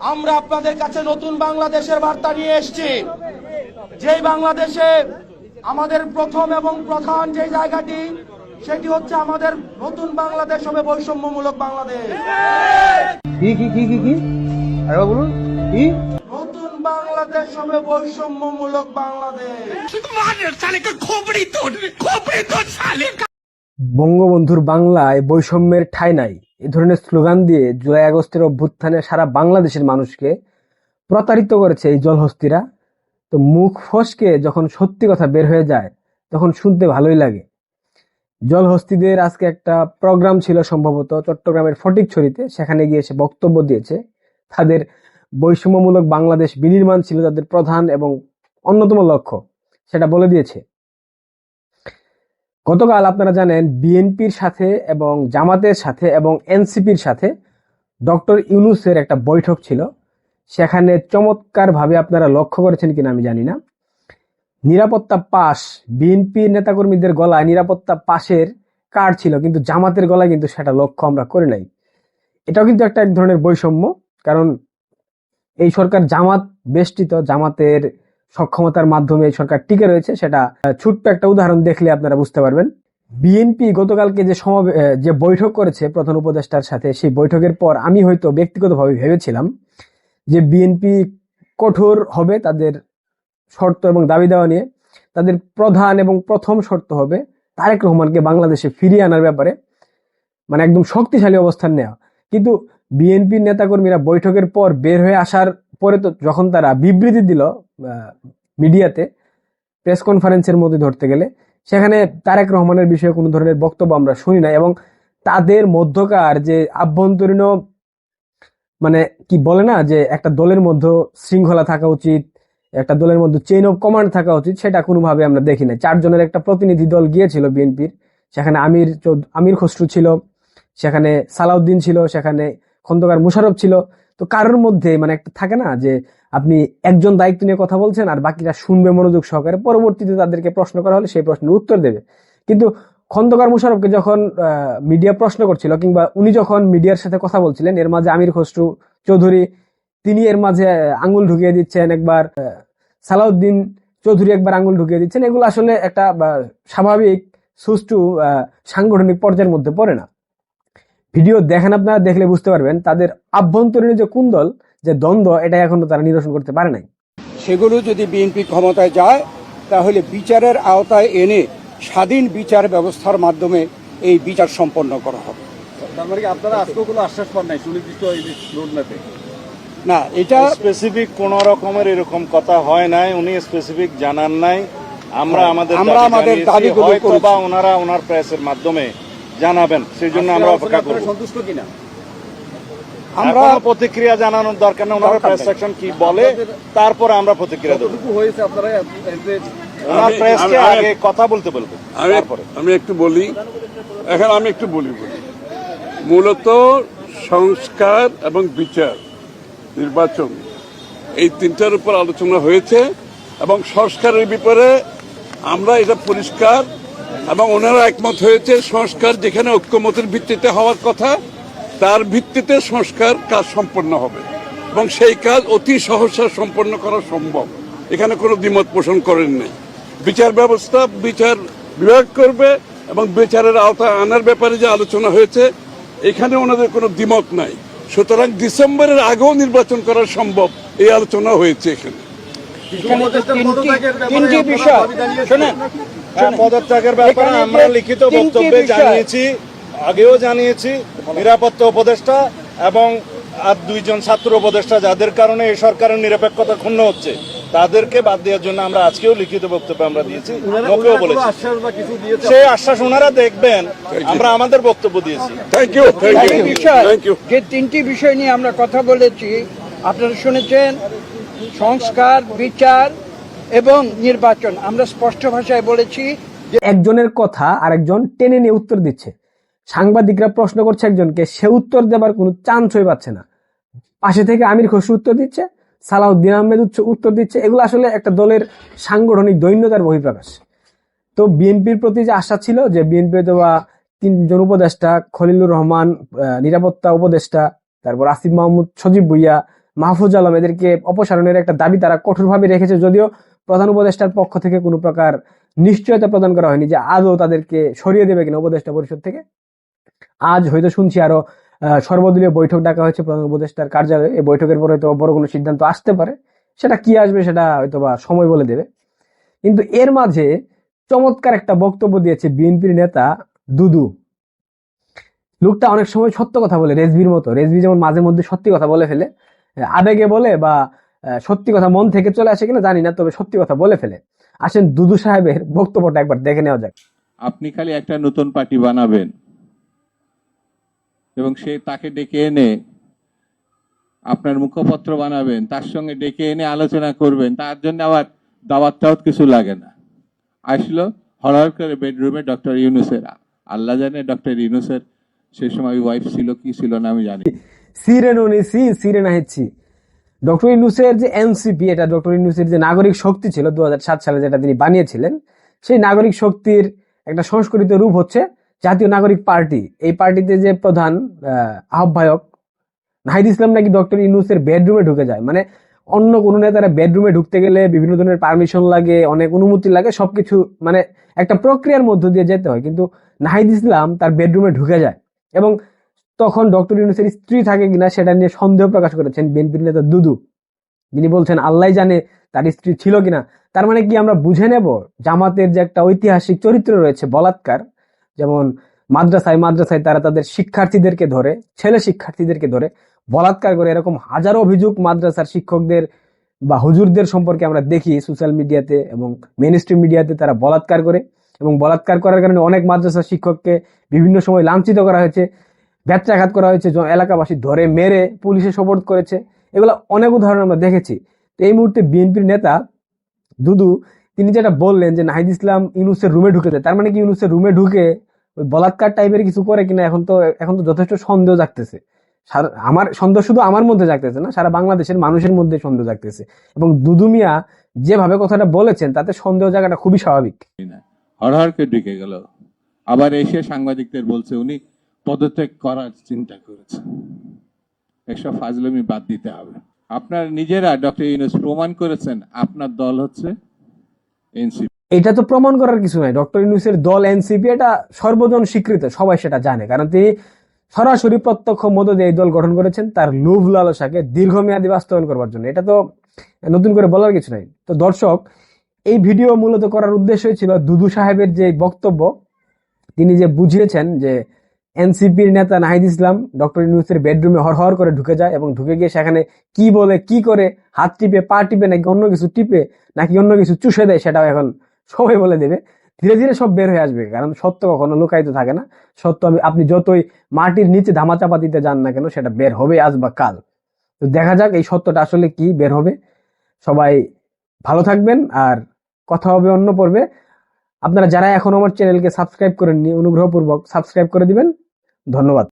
আমরা আপনাদের কাছে নতুন বাংলাদেশের বার্তা নিয়ে এসেছি। যেই বাংলাদেশে আমাদের প্রথম এবং প্রধান যে জায়গাটি সেটি হচ্ছে আমাদের নতুন বাংলাদেশ হবে বৈষম্যমূলক বাংলাদেশ। কি কি কি কি কি? আরেকবার বলুন। কি? নতুন বাংলাদেশ হবে বৈষম্যমূলক বাংলাদেশ। বঙ্গবন্ধুর বাংলায় বৈষম্যের ঠাঁই নাই। এ ধরনের স্লোগান দিয়ে জুলাই আগস্টের অভ্যুত্থানে সারা বাংলাদেশের মানুষকে প্রতারিত করেছে এই জলহস্তিরা। তো মুখ ফসকে যখন সত্যি কথা বের হয়ে যায়, তখন শুনতে ভালোই লাগে। জলহস্তিদের আজকে একটা প্রোগ্রাম ছিল সম্ভবত চট্টগ্রামের ফটিকছড়িতে। সেখানে গিয়ে সে বক্তব্য দিয়েছে। তাদের বৈষম্যমূলক বাংলাদেশ বিনির্মাণ ছিল তাদের প্রধান এবং অন্যতম লক্ষ্য, সেটা বলে দিয়েছে। গতকাল আপনারা জানেন বিএনপির সাথে এবং জামাতের সাথে এবং এনসিপির সাথে ডক্টর ইউনুসের একটা বৈঠক ছিল। সেখানে চমৎকারভাবে আপনারা লক্ষ্য করেছেন কিনা আমি জানি না। নিরাপত্তা পাশ, বিএনপির নেতাকর্মীদের গলায় নিরাপত্তা পাশের কার্ড ছিল, কিন্তু জামাতের গলায় কিন্তু সেটা লক্ষ্য আমরা করি নাই। এটাও কিন্তু একটা এক ধরনের বৈষম্য, কারণ এই সরকার জামাত বেষ্টিত, জামাতের সক্ষমতার মাধ্যমে এই সরকার টিকে রয়েছে সেটা ছোট্ট একটা উদাহরণ দেখলে আপনারা বুঝতে পারবেন। বিএনপি গতকালকে যে আহ, যে বৈঠক করেছে প্রধান উপদেষ্টার সাথে সেই বৈঠকের পর আমি হয়তো ব্যক্তিগতভাবে ভেবেছিলাম যে বিএনপি কঠোর হবে তাদের শর্ত এবং দাবি দেওয়া নিয়ে। তাদের প্রধান এবং প্রথম শর্ত হবে তারেক রহমানকে বাংলাদেশে ফিরিয়ে আনার ব্যাপারে মানে একদম শক্তিশালী অবস্থান নেওয়া। কিন্তু বিএনপির নেতাকর্মীরা বৈঠকের পর বের হয়ে আসার পরে তো যখন তারা বিবৃতি দিল মিডিয়াতে প্রেস কনফারেন্সের মধ্যে ধরতে গেলে, সেখানে তারেক রহমানের বিষয়ে কোনো ধরনের বক্তব্য আমরা শুনি না এবং তাদের মধ্যকার যে আভ্যন্তরীণ মানে কি বলে না, যে একটা দলের মধ্যে শৃঙ্খলা থাকা উচিত, একটা দলের মধ্যে চেইন অফ কমান্ড থাকা উচিত, সেটা কোনোভাবে আমরা দেখি না চারজনের একটা প্রতিনিধি দল গিয়েছিল বিএনপির, সেখানে আমির আমির খসরু ছিল, সেখানে সালাউদ্দিন ছিল, সেখানে খন্দকার মুশারফ ছিল। তো কারোর মধ্যে মানে একটা থাকে না যে আপনি একজন দায়িত্ব নিয়ে কথা বলছেন আর বাকিরা শুনবে মনোযোগ সহকারে পরবর্তীতে তাদেরকে প্রশ্ন করা হলে সেই প্রশ্নের উত্তর দেবে। কিন্তু খন্দকার মুশারফকে যখন মিডিয়া প্রশ্ন করছিল কিংবা উনি যখন মিডিয়ার সাথে কথা বলছিলেন, এর মাঝে আমির খসরু চৌধুরী, তিনি এর মাঝে আঙ্গুল ঢুকিয়ে দিচ্ছেন একবার সালাউদ্দিন চৌধুরী একবার আঙ্গুল ঢুকিয়ে দিচ্ছেন। এগুলো আসলে একটা স্বাভাবিক, সুষ্ঠু সাংগঠনিক পর্যায়ের মধ্যে পড়ে না। ভিডিও দেখেন আপনারা দেখলে বুঝতে পারবেন তাদের আভ্যন্তরীণ যে কুন্দল যে দ্বন্দ্ব এটা এখনও তারা নিরসন করতে পারে নাই। সেগুলো যদি বিএনপি ক্ষমতায় যায় তাহলে বিচারের আওতায় এনে স্বাধীন বিচার ব্যবস্থার মাধ্যমে এই বিচার সম্পন্ন করা হবে। মানে কি আপনারা আজকেও কোনো আশ্বাস পান নাই সুনির্দিষ্ট না এটা স্পেসিফিক কোন রকমের এরকম কথা হয় নাই উনি স্পেসিফিক জানান নাই। আমরা আমাদের আমরা দাবি আমাদের দাবিগুলো বা ওনারা ওনার প্রেসের মাধ্যমে জানাবেন সেই জন্য আমরা অপেক্ষা করব। সন্তুষ্ট কিনা? আমরা প্রতিক্রিয়া জানানোর দরকার নেই ওনারা প্রেস সেকশন কি বলে তারপরে আমরা প্রতিক্রিয়া দেবো। হয়েছে আপনারা ওনার প্রেসকে আগে কথা বলতে বলব আমি একটু বলি এখন আমি একটু বলি বলি। মূলত সংস্কার এবং বিচার নির্বাচন এই তিনটার উপর আলোচনা হয়েছে এবং সংস্কারের ব্যাপারে আমরা এটা পরিষ্কার এবং ওনারা একমত হয়েছে সংস্কার যেখানে ঐক্যমতের ভিত্তিতে হওয়ার কথা, তার ভিত্তিতে সংস্কার কাজ সম্পন্ন হবে। এবং সেই কাজ অতি সহসা সম্পন্ন করা সম্ভব। এখানে কোনো দ্বিমত পোষণ করেন নাই। বিচার ব্যবস্থা, বিচার বিভাগ করবে এবং বিচারের আওতায় আনার ব্যাপারে যে আলোচনা হয়েছে, এখানে ওনাদের কোনো দ্বিমত নাই। সুতরাং ডিসেম্বরের আগেও নির্বাচন করা সম্ভব, এই আলোচনা হয়েছে এখানে। তিনটি বিষয়। শোনেন পদত্যাগের ব্যাপারে আমরা লিখিত বক্তব্যে জানিয়েছি আগেও জানিয়েছি নিরাপত্তা উপদেষ্টা এবং আর দুইজন ছাত্র উপদেষ্টা যাদের কারণে এই সরকারের নিরপেক্ষতা ক্ষুণ্ণ হচ্ছে তাদেরকে বাদ দেওয়ার জন্য আমরা আজকেও লিখিত বক্তব্য আমরা দিয়েছি লোকেও বলেছি। সেই আশ্বাস ওনারা দেখবেন আমরা আমাদের বক্তব্য দিয়েছি। যে তিনটি বিষয় নিয়ে আমরা কথা বলেছি আপনারা শুনেছেন সংস্কার বিচার এবং নির্বাচন। আমরা স্পষ্ট ভাষায় বলেছি যে একজনের কথা আরেকজন টেনে নিয়ে উত্তর দিচ্ছে। সাংবাদিকরা প্রশ্ন করছে একজনকে, সে উত্তর দেবার কোনো চান্সই পাচ্ছে না। পাশে থেকে আমির খসরু উত্তর দিচ্ছে, সালাউদ্দিন আহমেদ উত্তর দিচ্ছে। এগুলো আসলে একটা দলের সাংগঠনিক দৈন্যতার বহিঃপ্রকাশ। তো বিএনপির প্রতি যে আশা ছিল যে বিএনপি দেওয়া তিনজন উপদেষ্টা, খলিলুর রহমান নিরাপত্তা উপদেষ্টা, তারপর আসিফ মাহমুদ, সজীব ভুইয়া, মাহফুজ আলম, এদেরকে অপসারণের একটা দাবি তারা কঠোরভাবে রেখেছে। যদিও প্রধান উপদেষ্টার পক্ষ থেকে কোনো প্রকার নিশ্চয়তা প্রদান করা হয়নি যে আদৌ তাদেরকে সরিয়ে দেবে কিনা উপদেষ্টা পরিষদ থেকে। আজ হয়তো শুনছি আরও সর্বদলীয় বৈঠক ডাকা হয়েছে প্রধান উপদেষ্টার কার্যালয়ে। এই বৈঠকের পরে হয়তো বড় কোনো সিদ্ধান্ত আসতে পারে। সেটা কি আসবে সেটা হয়তো বা সময় বলে দেবে। কিন্তু এর মাঝে চমৎকার একটা বক্তব্য দিয়েছে বিএনপির নেতা দুদু। লোকটা অনেক সময় সত্য কথা বলে, রেজবির মতো। রেজবি যেমন মাঝে মধ্যে সত্যি কথা বলে ফেলে, আবেগে বলে বা সত্যি কথা মন থেকে চলে আসে কিনা জানি না তবে সত্যি কথা বলে ফেলে। আসেন দুদু সাহেবের বক্তব্যটা একবার দেখে নেওয়া যাক। আপনি খালি একটা নতুন পার্টি বানাবেন এবং সে তাকে ডেকে এনে আপনার মুখপত্র বানাবেন তার সঙ্গে ডেকে এনে আলোচনা করবেন তার জন্য আবার দাওয়াত টাওয়াত কিছু লাগে না। আসলো হরহর করে বেডরুমে ডক্টর ইউনুসের আল্লাহ জানে ডক্টর ইউনুসের সে সময় ওয়াইফ ছিল কি ছিল না আমি জানি। সিরেন উনি সি সিরে নাহিচ্ছি ডক্টর ইউনুসের যে এনসিপি এটা ডক্টর ইউনুসের যে নাগরিক শক্তি ছিল দু হাজার সাত সালে যেটা তিনি বানিয়েছিলেন সেই নাগরিক শক্তির একটা সংস্কৃত রূপ হচ্ছে জাতীয় নাগরিক পার্টি। এই পার্টিতে যে প্রধান আহ, আহ্বায়ক নাহিদ ইসলাম নাকি ডক্টর ইউনুসের বেডরুমে ঢুকে যায়। মানে অন্য কোনো নেতারা বেডরুমে ঢুকতে গেলে বিভিন্ন ধরনের পারমিশন লাগে অনেক অনুমতি লাগে সবকিছু মানে একটা প্রক্রিয়ার মধ্য দিয়ে যেতে হয়। কিন্তু নাহিদ ইসলাম তার বেডরুমে ঢুকে যায় এবং তখন ডক্টর ইউনুসের স্ত্রী থাকে কিনা সেটা নিয়ে সন্দেহ প্রকাশ করেছেন বিএনপির নেতা দুদু। যিনি বলছেন, আল্লাহ জানে তার স্ত্রী ছিল কিনা। তার মানে কি আমরা বুঝে নেব? জামাতের যে একটা ঐতিহাসিক চরিত্র রয়েছে বলাৎকার, যেমন মাদ্রাসায় মাদ্রাসায় তারা তাদের শিক্ষার্থীদেরকে ধরে, ছেলে শিক্ষার্থীদেরকে ধরে, বলাৎকার করে এরকম হাজারো অভিযোগ মাদ্রাসার শিক্ষকদের বা হুজুরদের সম্পর্কে আমরা দেখি সোশ্যাল মিডিয়াতে এবং মেন মিডিয়াতে তারা বলাৎকার করে এবং বলাৎকার করার কারণে অনেক মাদ্রাসা শিক্ষককে বিভিন্ন সময় লাঞ্ছিত করা হয়েছে। ব্যত্রাঘাত করা হয়েছে এলাকাবাসী ধরে মেরে পুলিশে সোপর্দ করেছে। এগুলো অনেক উদাহরণ আমরা দেখেছি। তো এই মুহূর্তে বিএনপির নেতা দুদু, তিনি যেটা বললেন যে নাহিদ ইসলাম ইউনুসের রুমে ঢুকেছে, তার মানে কি ইউনুসের রুমে ঢুকে ওই বলাৎকার টাইপের কিছু করে কিনা এখন তো এখন তো যথেষ্ট সন্দেহ জাগতেছে। আমার, সন্দেহ শুধু আমার মধ্যে জাগতেছে না, সারা বাংলাদেশের মানুষের মধ্যে সন্দেহ জাগতেছে। এবং দুদু মিয়া যেভাবে কথাটা বলেছেন, তাতে সন্দেহ জায়গাটা খুবই স্বাভাবিক। হরহরকে ঢুকে গেল। আবার এসে সাংবাদিকদের বলছে, উনি পদত্যাগ করার চিন্তা করেছে। এসব ফাজলামি বাদ দিতে হবে। আপনার নিজেরা ডক্টর ইউনুস প্রমাণ করেছেন, আপনার দল হচ্ছে এনসিপি। এটা তো প্রমাণ করার কিছু নাই। ডক্টর ইউনুসের দল এনসিপি, এটা সর্বজন স্বীকৃত, সবাই সেটা জানে। কারণ তিনি সরাসরি প্রত্যক্ষ দিয়ে এই দল গঠন করেছেন, তার লোভ লালসাকে দীর্ঘমেয়াদী বাস্তবায়ন করবার জন্য। এটা তো নতুন করে বলার কিছু নাই। তো দর্শক, এই ভিডিও মূলত করার উদ্দেশ্যই ছিল দুদু সাহেবের যে বক্তব্য, তিনি যে বুঝিয়েছেন যে এনসিপির নেতা নাহিদ ইসলাম ডক্টর ইউনুসের বেডরুমে হরহর করে ঢুকে যায় এবং ঢুকে গিয়ে সেখানে কি বলে, কি করে, হাত টিপে, পা টিপে, নাকি অন্য কিছু টিপে, নাকি অন্য কিছু চুষে দেয় সেটাও এখন সবাই বলে দেবে। ধীরে ধীরে সব বের হয়ে আসবে, কারণ সত্য কখনো লুকায়িত থাকে না। সত্য আমি, আপনি যতই মাটির নিচে ধামাচাপা দিতে যান না কেন, সেটা বের হবে আজ বা কাল। তো দেখা যাক এই সত্যটা আসলে কি বের হবে। সবাই ভালো থাকবেন আর কথা হবে অন্য পর্বে। আপনারা যারা এখন আমার চ্যানেলকে সাবস্ক্রাইব করেননি, অনুগ্রহপূর্বক সাবস্ক্রাইব করে দিবেন। ধন্যবাদ।